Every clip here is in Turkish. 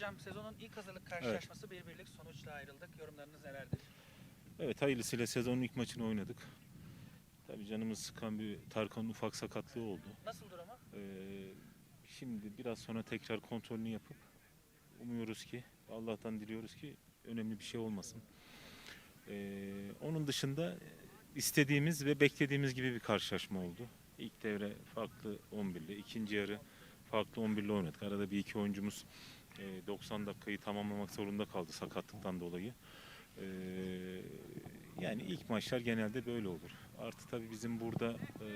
Hocam sezonun ilk hazırlık karşılaşması bir birlik sonuçla ayrıldık. Yorumlarınız nelerdir? Evet hayırlısıyla sezonun ilk maçını oynadık. Tabii canımız sıkan bir Tarkan'ın ufak sakatlığı oldu. Nasıl durumu? Ee, şimdi biraz sonra tekrar kontrolünü yapıp umuyoruz ki Allah'tan diliyoruz ki önemli bir şey olmasın. Ee, onun dışında istediğimiz ve beklediğimiz gibi bir karşılaşma oldu. İlk devre farklı 11 ile, ikinci yarı farklı 11 ile oynadık. Arada bir iki oyuncumuz e, 90 dakikayı tamamlamak zorunda kaldı sakatlıktan dolayı. Ee, yani ilk maçlar genelde böyle olur. Artı tabii bizim burada e,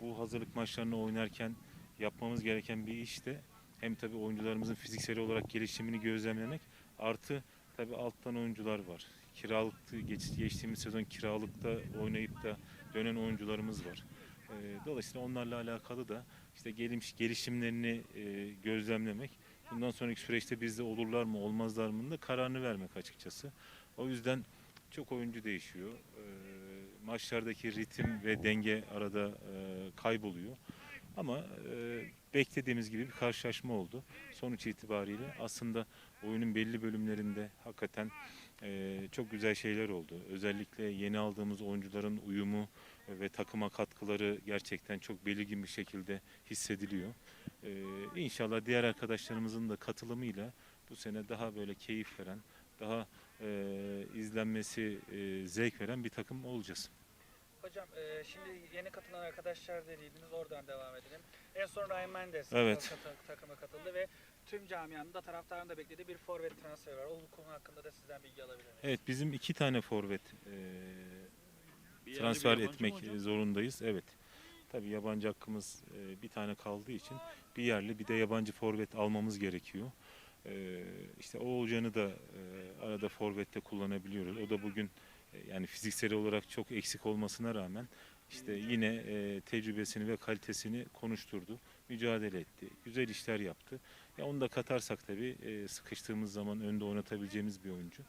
bu hazırlık maçlarını oynarken yapmamız gereken bir iş de hem tabii oyuncularımızın fiziksel olarak gelişimini gözlemlemek artı tabii alttan oyuncular var. Kiralıktı geç, geçtiğimiz sezon kiralıkta oynayıp da dönen oyuncularımız var. Ee, dolayısıyla onlarla alakalı da işte geliş, gelişimlerini e, gözlemlemek. Bundan sonraki süreçte bizde olurlar mı olmazlar mı da kararını vermek açıkçası. O yüzden çok oyuncu değişiyor. Ee, maçlardaki ritim ve denge arada e, kayboluyor. Ama e, beklediğimiz gibi bir karşılaşma oldu. Sonuç itibariyle aslında oyunun belli bölümlerinde hakikaten e, çok güzel şeyler oldu. Özellikle yeni aldığımız oyuncuların uyumu ve takıma katkıları gerçekten çok belirgin bir şekilde hissediliyor. E, inşallah diğer arkadaşlarımızın da katılımıyla bu sene daha böyle keyif veren, daha e, izlenmesi e, zevk veren bir takım olacağız. Hocam e, şimdi yeni katılan arkadaşlar dediğiniz oradan devam edelim. En son Ryan Mendes Evet. takı- takıma katıldı ve tüm camianın da taraftarın da beklediği bir forvet transferi var. O konu hakkında da sizden bilgi alabilir miyiz? Evet bizim iki tane forvet e, transfer etmek zorundayız. Evet. Tabii yabancı hakkımız e, bir tane kaldığı için bir yerli bir de yabancı forvet almamız gerekiyor. E, işte o olacağını da e, arada forvette kullanabiliyoruz. O da bugün e, yani fiziksel olarak çok eksik olmasına rağmen işte yine e, tecrübesini ve kalitesini konuşturdu. Mücadele etti. Güzel işler yaptı. Ya onu da katarsak tabii e, sıkıştığımız zaman önde oynatabileceğimiz bir oyuncu.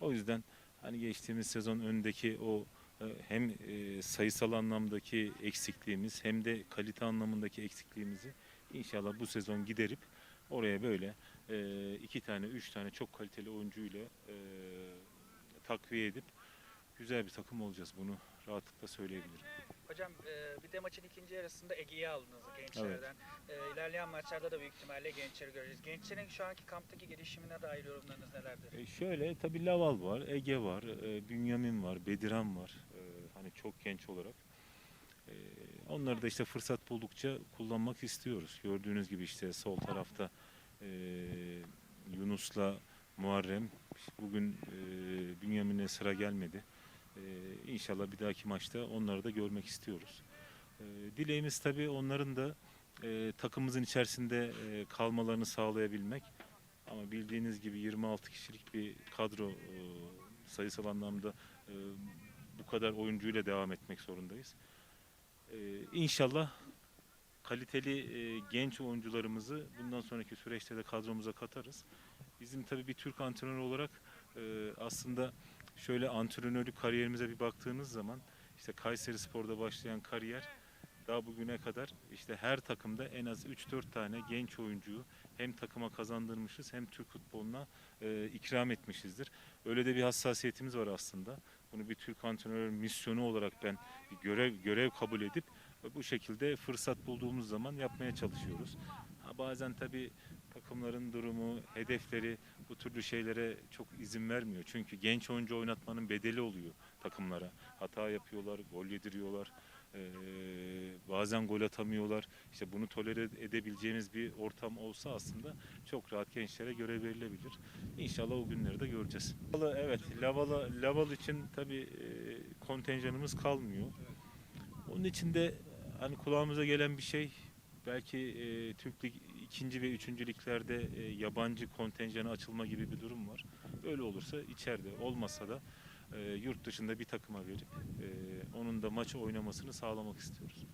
O yüzden hani geçtiğimiz sezon öndeki o hem e, sayısal anlamdaki eksikliğimiz hem de kalite anlamındaki eksikliğimizi inşallah bu sezon giderip oraya böyle e, iki tane, üç tane çok kaliteli oyuncuyla e, takviye edip güzel bir takım olacağız. Bunu rahatlıkla söyleyebilirim. Hocam e, bir de maçın ikinci yarısında Ege'yi aldınız gençlerden. E, ilerleyen maçlarda da büyük ihtimalle gençleri göreceğiz. Gençlerin şu anki kamptaki gelişimine dair yorumlarınız nelerdir? E şöyle tabii Laval var, Ege var, e, Bünyamin var, Bediran var. E, hani çok genç olarak. E, onları da işte fırsat buldukça kullanmak istiyoruz. Gördüğünüz gibi işte sol tarafta e, Yunus'la Muharrem. Bugün e, Bünyamin'e sıra gelmedi. E, inşallah bir dahaki maçta onları da görmek istiyoruz. E, dileğimiz tabii onların da e, takımımızın içerisinde e, kalmalarını sağlayabilmek. Ama bildiğiniz gibi 26 kişilik bir kadro e, sayısal anlamda bu kadar oyuncuyla devam etmek zorundayız. E, İnşallah kaliteli genç oyuncularımızı bundan sonraki süreçte de kadromuza katarız. Bizim tabii bir Türk antrenör olarak e, aslında şöyle antrenörlük kariyerimize bir baktığınız zaman işte Kayseri Spor'da başlayan kariyer daha bugüne kadar işte her takımda en az 3-4 tane genç oyuncuyu hem takıma kazandırmışız hem Türk futboluna e, ikram etmişizdir. Öyle de bir hassasiyetimiz var aslında. Bunu bir Türk antrenör misyonu olarak ben bir görev görev kabul edip bu şekilde fırsat bulduğumuz zaman yapmaya çalışıyoruz. Bazen tabii takımların durumu, hedefleri bu türlü şeylere çok izin vermiyor. Çünkü genç oyuncu oynatmanın bedeli oluyor takımlara. Hata yapıyorlar, gol yediriyorlar. Ee, bazen gol atamıyorlar. İşte bunu tolere edebileceğimiz bir ortam olsa aslında çok rahat gençlere görev verilebilir. İnşallah o günleri de göreceğiz. Evet, Laval, Laval için tabii kontenjanımız kalmıyor. Onun için de hani kulağımıza gelen bir şey belki e, Türk Lig ikinci ve üçüncü liglerde e, yabancı kontenjanı açılma gibi bir durum var. Öyle olursa içeride olmasa da e, yurt dışında bir takıma verip e, onun da maçı oynamasını sağlamak istiyoruz.